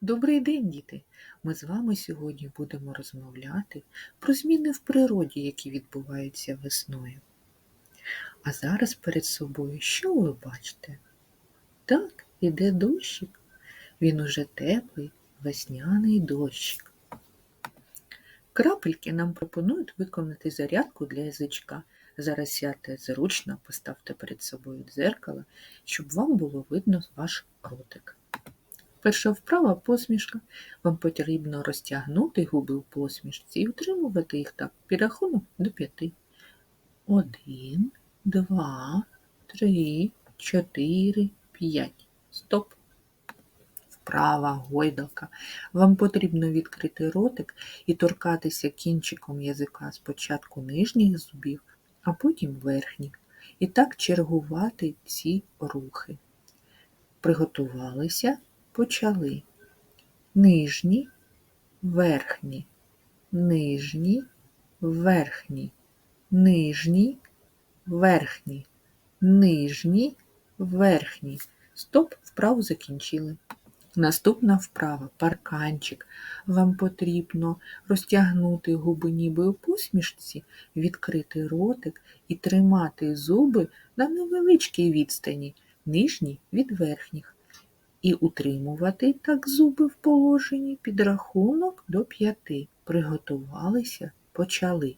Добрий день, діти! Ми з вами сьогодні будемо розмовляти про зміни в природі, які відбуваються весною. А зараз перед собою що ви бачите? Так, іде дощик. Він уже теплий, весняний дощик. Крапельки нам пропонують виконати зарядку для язичка. Зараз сядьте зручно, поставте перед собою дзеркало, щоб вам було видно ваш ротик. Перша вправа посмішка. Вам потрібно розтягнути губи в посмішці і утримувати їх так. Підрахунок до п'яти. Один, два, три, чотири, п'ять. Стоп. Вправа гойдалка. Вам потрібно відкрити ротик і торкатися кінчиком язика спочатку нижніх зубів, а потім верхніх. І так чергувати ці рухи. Приготувалися почали. Нижні, верхні, нижні, верхні, нижні, верхні, нижні, верхні. Стоп, вправу закінчили. Наступна вправа парканчик. Вам потрібно розтягнути губи ніби у посмішці, відкрити ротик і тримати зуби на невеличкій відстані, нижні від верхніх і утримувати так зуби в положенні підрахунок до п'яти. Приготувалися, почали.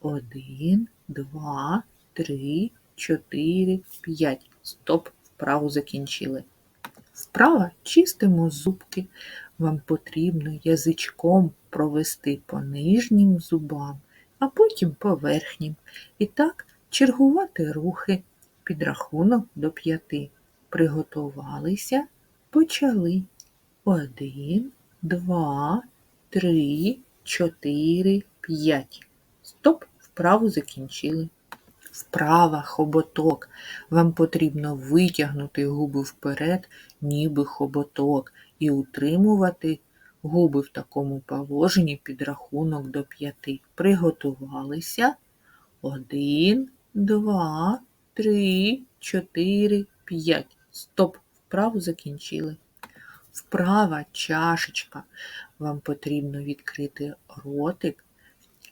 Один, два, три, чотири, п'ять. Стоп, вправу закінчили. Вправа чистимо зубки. Вам потрібно язичком провести по нижнім зубам, а потім по верхнім. І так чергувати рухи підрахунок до п'яти. Приготувалися, Почали. Один, два, три, чотири, п'ять. Стоп, вправу закінчили. Вправа хоботок. Вам потрібно витягнути губи вперед, ніби хоботок, і утримувати губи в такому положенні під рахунок до п'яти. Приготувалися. Один, два, три, чотири, п'ять. Стоп. Вправу закінчили. Вправа чашечка. Вам потрібно відкрити ротик,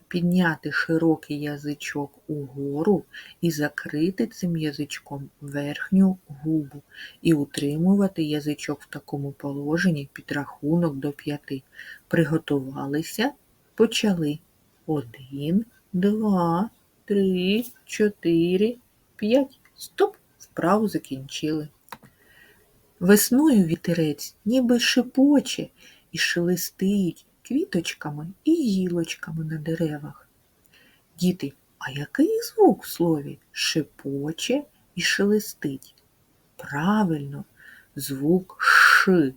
підняти широкий язичок угору і закрити цим язичком верхню губу і утримувати язичок в такому положенні під рахунок до п'яти. Приготувалися, почали. Один, два, три, чотири, п'ять. Стоп! Вправу закінчили. Весною вітерець ніби шипоче і шелестить квіточками і гілочками на деревах. Діти, а який звук в слові шипоче і шелестить? Правильно, звук Ш.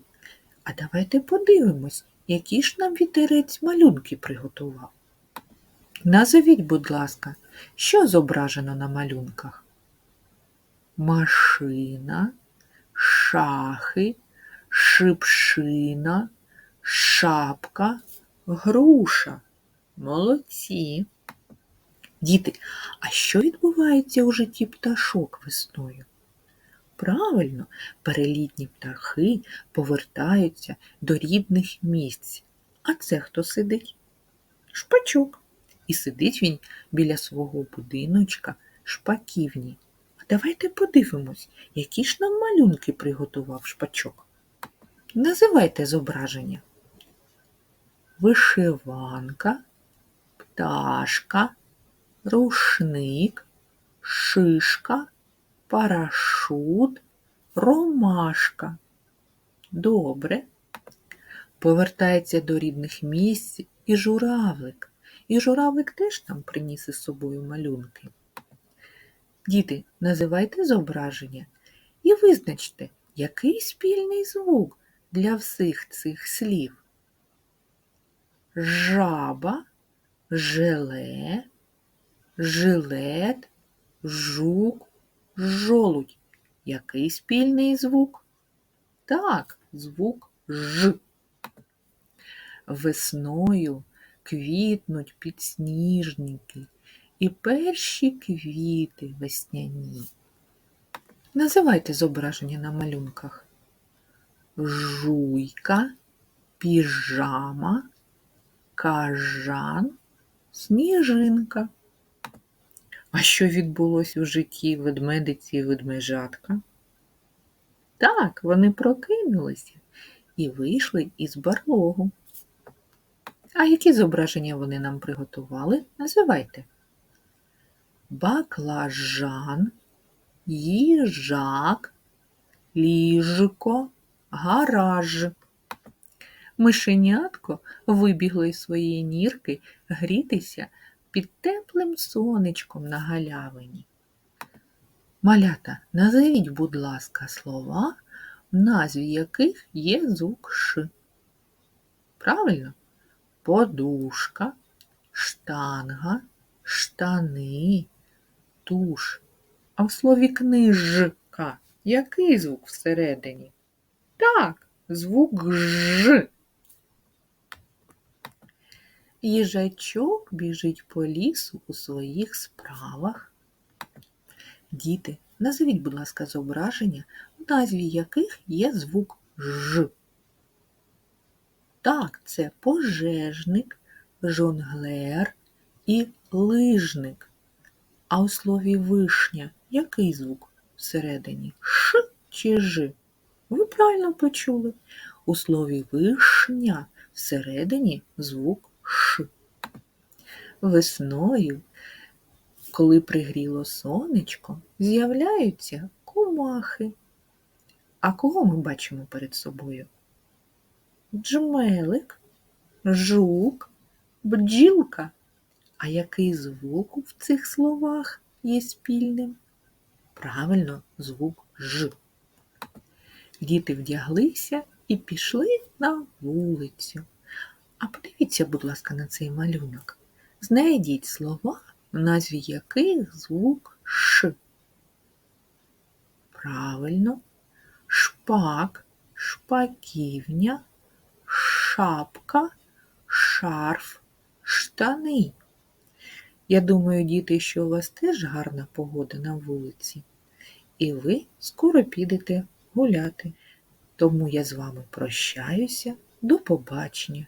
А давайте подивимось, які ж нам вітерець малюнки приготував. Назовіть, будь ласка, що зображено на малюнках? Машина шахи, шипшина, шапка, груша. Молодці. Діти, а що відбувається у житті пташок весною? Правильно, перелітні птахи повертаються до рідних місць. А це хто сидить? Шпачок. І сидить він біля свого будиночка шпаківні. А Давайте подивимось, які ж нам малюнки приготував шпачок. Називайте зображення. Вишиванка, пташка, рушник, шишка, парашут, ромашка. Добре. Повертається до рідних місць і журавлик. І журавлик теж нам приніс із собою малюнки. Діти, називайте зображення і визначте, який спільний звук для всіх цих слів. Жаба, желе, жилет, жук, жолудь. Який спільний звук? Так, звук Ж. Весною квітнуть підсніжники і перші квіти весняні. Називайте зображення на малюнках. Жуйка, піжама, кажан, сніжинка. А що відбулося у житті ведмедиці і ведмежатка? Так, вони прокинулися і вийшли із барлогу. А які зображення вони нам приготували? Називайте. Баклажан, їжак, ліжко, гараж. Мишенятко вибігло із своєї нірки грітися під теплим сонечком на галявині. Малята, назовіть, будь ласка, слова, в назві яких є звук Ш. Правильно? Подушка, штанга, штани, туш. А в слові книжка який звук всередині? Так, звук Ж. Їжачок біжить по лісу у своїх справах. Діти, назвіть, будь ласка, зображення, в назві яких є звук Ж. Так, це пожежник, жонглер і лижник. А у слові вишня який звук всередині? Ш чи Ж? Ви правильно почули. У слові вишня всередині звук Ш. Весною, коли пригріло сонечко, з'являються комахи. А кого ми бачимо перед собою? Джмелик, жук, бджілка. А який звук в цих словах є спільним? Правильно, звук Ж. Діти вдяглися і пішли на вулицю. А подивіться, будь ласка, на цей малюнок. Знайдіть слова, в назві яких звук Ш. Правильно, шпак, шпаківня, шапка, шарф, штани. Я думаю, діти, що у вас теж гарна погода на вулиці, і ви скоро підете гуляти. Тому я з вами прощаюся. До побачення,